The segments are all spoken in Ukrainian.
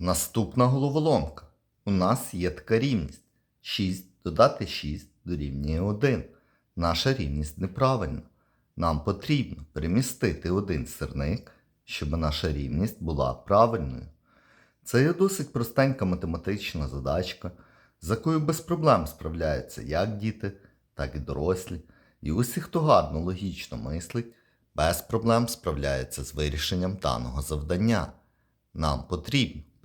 Наступна головоломка. У нас є така рівність. 6 додати 6 дорівнює 1. Наша рівність неправильна. Нам потрібно перемістити один сирник, щоб наша рівність була правильною. Це є досить простенька математична задачка, з якою без проблем справляються як діти, так і дорослі. І усі, хто гарно логічно мислить, без проблем справляється з вирішенням даного завдання. Нам потрібно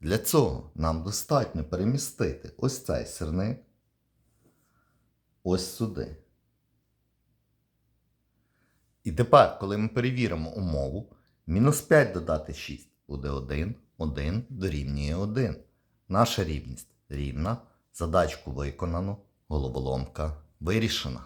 Для цього нам достатньо перемістити ось цей сирник ось сюди. І тепер, коли ми перевіримо умову, мінус 5 додати 6 буде 1, 1 дорівнює 1. Наша рівність рівна, задачку виконано, головоломка вирішена.